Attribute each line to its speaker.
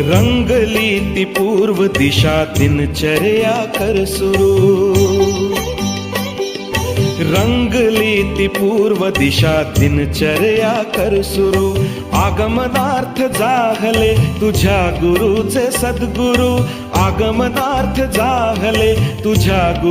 Speaker 1: रंगली ती पूर्व दिशा दिनचर्या कर सुरू. रंगली ती पूर्व दिशा दिनचर्या कर सुरू. आगमनार्थ जाहले तुझ्या गुरुचे सद्गुरु. आगमनार्थ जाहले तुझ्या गुरु